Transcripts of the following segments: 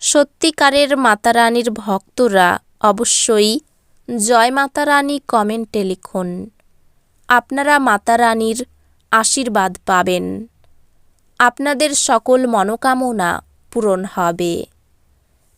সত্যিকারের মাতারানীর ভক্তরা অবশ্যই জয় মাতারানী কমেন্টে লিখুন। আপনারা মাতারানীর আশীর্বাদ পাবেন। আপনাদের সকল মনোকামনা পূরণ হবে।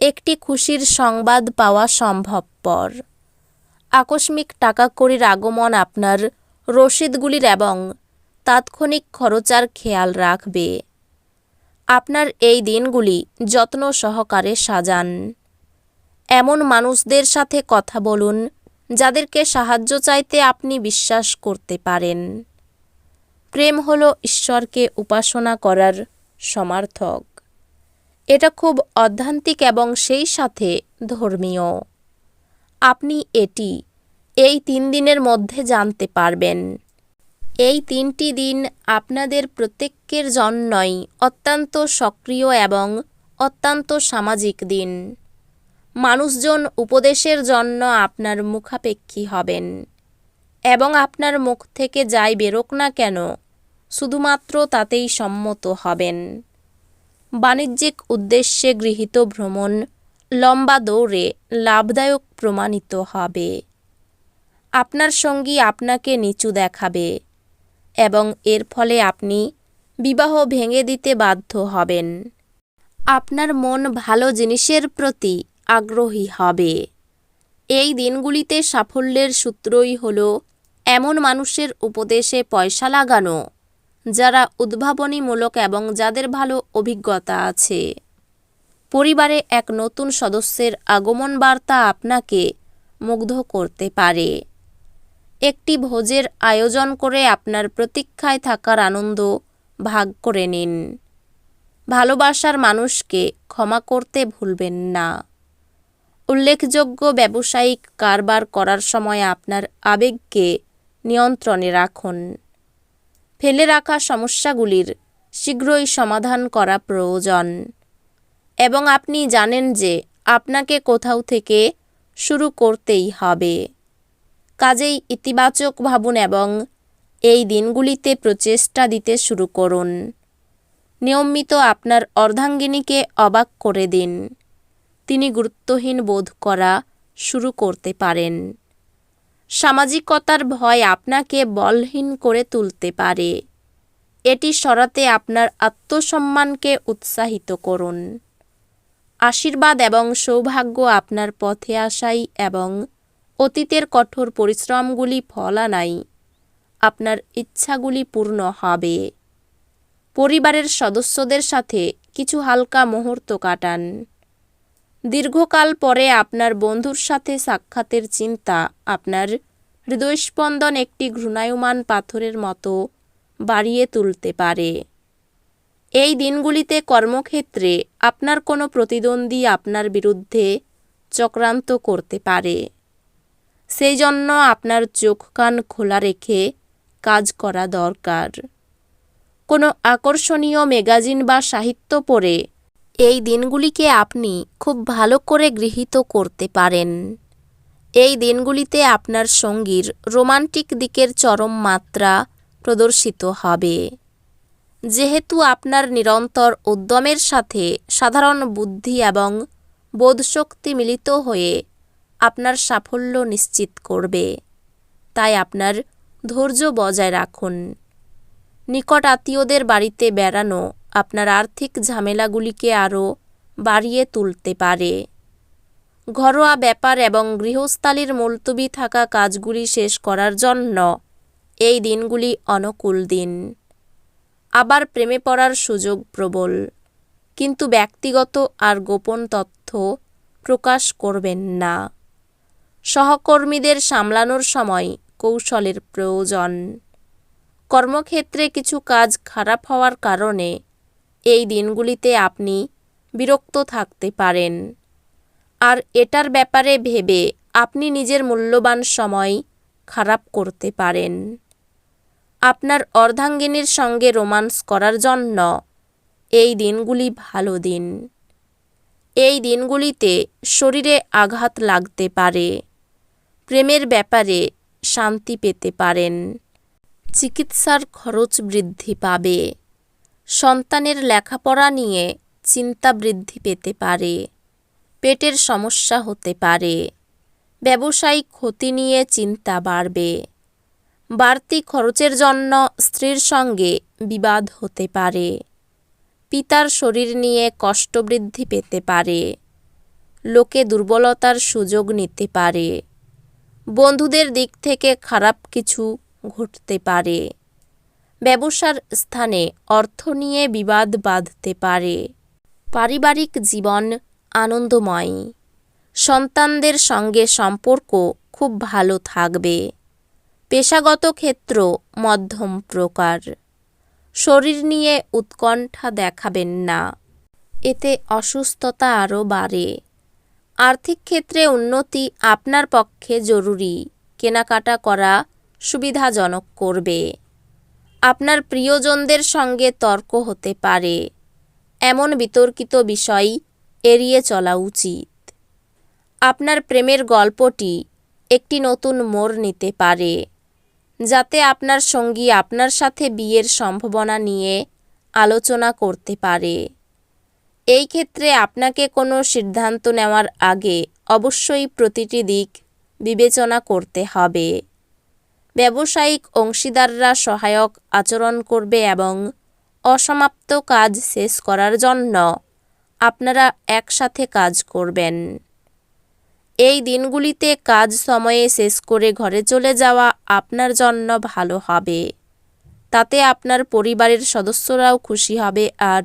একটি খুশির সংবাদ পাওয়া সম্ভবপর। আকস্মিক টাকা কড়ির আগমন আপনার রসিদগুলির এবং তাৎক্ষণিক খরচার খেয়াল রাখবে। আপনার এই দিনগুলি যত্ন সহকারে সাজান। এমন মানুষদের সাথে কথা বলুন, যাদেরকে সাহায্য চাইতে আপনি বিশ্বাস করতে পারেন। প্রেম হল ঈশ্বরকে উপাসনা করার সমার্থক। এটা খুব অধ্যান্তিক এবং সেই সাথে ধর্মীয়। আপনি এটি এই তিন দিনের মধ্যে জানতে পারবেন। এই তিনটি দিন আপনাদের প্রত্যেকের জন্যই অত্যন্ত সক্রিয় এবং অত্যন্ত সামাজিক দিন। মানুষজন উপদেশের জন্য আপনার মুখাপেক্ষী হবেন এবং আপনার মুখ থেকে যাই বেরোক না কেন, শুধুমাত্র তাতেই সম্মত হবেন। বাণিজ্যিক উদ্দেশ্যে গৃহীত ভ্রমণ লম্বা দৌড়ে লাভদায়ক প্রমাণিত হবে। আপনার সঙ্গী আপনাকে নিচু দেখাবে। এবং এর ফলে আপনি বিবাহ ভেঙে দিতে বাধ্য হবেন। আপনার মন ভালো জিনিসের প্রতি আগ্রহী হবে। এই দিনগুলিতে সাফল্যের সূত্রই হল এমন মানুষের উপদেশে পয়সা লাগানো, যারা উদ্ভাবনীমূলক এবং যাদের ভালো অভিজ্ঞতা আছে। পরিবারে এক নতুন সদস্যের আগমন বার্তা আপনাকে মুগ্ধ করতে পারে। একটি ভোজের আয়োজন করে আপনার প্রতীক্ষায় থাকার আনন্দ ভাগ করে নিন। ভালোবাসার মানুষকে ক্ষমা করতে ভুলবেন না। উল্লেখযোগ্য ব্যবসায়িক কারবার করার সময় আপনার আবেগকে নিয়ন্ত্রণে রাখুন। ফেলে রাখা সমস্যাগুলির শীঘ্রই সমাধান করা প্রয়োজন। এবং আপনি জানেন যে আপনাকে কোথাও থেকে শুরু করতেই হবে। কাজেই ইতিবাচক ভাবুন এবং এই দিনগুলিতে প্রচেষ্টা দিতে শুরু করুন। নিয়মিত আপনার অর্ধাঙ্গিনীকে অবাক করে দিন। তিনি গুরুত্বহীন বোধ করা শুরু করতে পারেন। সামাজিকতার ভয় আপনাকে বলহীন করে তুলতে পারে। এটি সরাতে আপনার আত্মসম্মানকে উৎসাহিত করুন। আশীর্বাদ এবং সৌভাগ্য আপনার পথে আসাই এবং অতীতের কঠোর পরিশ্রমগুলি ফলানাই, আপনার ইচ্ছাগুলি পূর্ণ হবে। পরিবারের সদস্যদের সাথে কিছু হালকা মুহূর্ত কাটান। দীর্ঘকাল পরে আপনার বন্ধুর সাথে সাক্ষাতের চিন্তা, আপনার হৃদয়স্পন্দন একটি ঘৃণায়মান পাথরের মতো বাড়িয়ে তুলতে পারে। এই দিনগুলিতে কর্মক্ষেত্রে আপনার কোনো প্রতিদ্বন্দ্বী আপনার বিরুদ্ধে চক্রান্ত করতে পারে। সেই জন্য আপনার চোখ কান খোলা রেখে কাজ করা দরকার। কোনো আকর্ষণীয় ম্যাগাজিন বা সাহিত্য পড়ে এই দিনগুলিকে আপনি খুব ভালো করে গৃহীত করতে পারেন। এই দিনগুলিতে আপনার সঙ্গীর রোমান্টিক দিকের চরম মাত্রা প্রদর্শিত হবে। যেহেতু আপনার নিরন্তর উদ্যমের সাথে সাধারণ বুদ্ধি এবং বোধশক্তি মিলিত হয়ে আপনার সাফল্য নিশ্চিত করবে। তাই আপনার ধৈর্য বজায় রাখুন। নিকট আত্মীয়দের বাড়িতে বেড়ানো আপনার আর্থিক ঝামেলাগুলিকে আরও বাড়িয়ে তুলতে পারে। ঘরোয়া ব্যাপার এবং গৃহস্থালির মুলতবি থাকা কাজগুলি শেষ করার জন্য এই দিনগুলি অনুকূল দিন। আবার প্রেমে পড়ার সুযোগ প্রবল, কিন্তু ব্যক্তিগত আর গোপন তথ্য প্রকাশ করবেন না। সহকর্মীদের সামলানোর সময় কৌশলের প্রয়োজন। কর্মক্ষেত্রে কিছু কাজ খারাপ হওয়ার কারণে এই দিনগুলিতে আপনি বিরক্ত থাকতে পারেন। আর এটার ব্যাপারে ভেবে আপনি নিজের মূল্যবান সময় খারাপ করতে পারেন। আপনার অর্ধাঙ্গিনীর সঙ্গে রোমান্স করার জন্য এই দিনগুলি ভালো দিন। এই দিনগুলিতে শরীরে আঘাত লাগতে পারে। প্রেমের ব্যাপারে শান্তি পেতে পারেন। চিকিৎসার খরচ বৃদ্ধি পাবে। সন্তানের লেখাপড়া নিয়ে চিন্তা বৃদ্ধি পেতে পারে। পেটের সমস্যা হতে পারে। ব্যবসায়িক ক্ষতি নিয়ে চিন্তা বাড়বে। বাড়তি খরচের জন্য স্ত্রীর সঙ্গে বিবাদ হতে পারে। পিতার শরীর নিয়ে কষ্ট বৃদ্ধি পেতে পারে। লোকে দুর্বলতার সুযোগ নিতে পারে। বন্ধুদের দিক থেকে খারাপ কিছু ঘটতে পারে। ব্যবসার স্থানে অর্থ নিয়ে বিবাদ বাঁধতে পারে। পারিবারিক জীবন আনন্দময়। সন্তানদের সঙ্গে সম্পর্ক খুব ভালো থাকবে। পেশাগত ক্ষেত্র মধ্যম প্রকার। শরীর নিয়ে উৎকণ্ঠা দেখাবেন না। এতে অসুস্থতা আরও বাড়ে। আর্থিক ক্ষেত্রে উন্নতি আপনার পক্ষে জরুরি। কেনাকাটা করা সুবিধাজনক করবে। আপনার প্রিয়জনদের সঙ্গে তর্ক হতে পারে। এমন বিতর্কিত বিষয় এড়িয়ে চলা উচিত। আপনার প্রেমের গল্পটি একটি নতুন মোড় নিতে পারে, যাতে আপনার সঙ্গী আপনার সাথে বিয়ের সম্ভাবনা নিয়ে আলোচনা করতে পারে। এই ক্ষেত্রে আপনাকে কোনো সিদ্ধান্ত নেওয়ার আগে অবশ্যই প্রতিটি দিক বিবেচনা করতে হবে। ব্যবসায়িক অংশীদাররা সহায়ক আচরণ করবে এবং অসমাপ্ত কাজ শেষ করার জন্য আপনারা একসাথে কাজ করবেন। এই দিনগুলিতে কাজ সময়ে শেষ করে ঘরে চলে যাওয়া আপনার জন্য ভালো হবে। তাতে আপনার পরিবারের সদস্যরাও খুশি হবে আর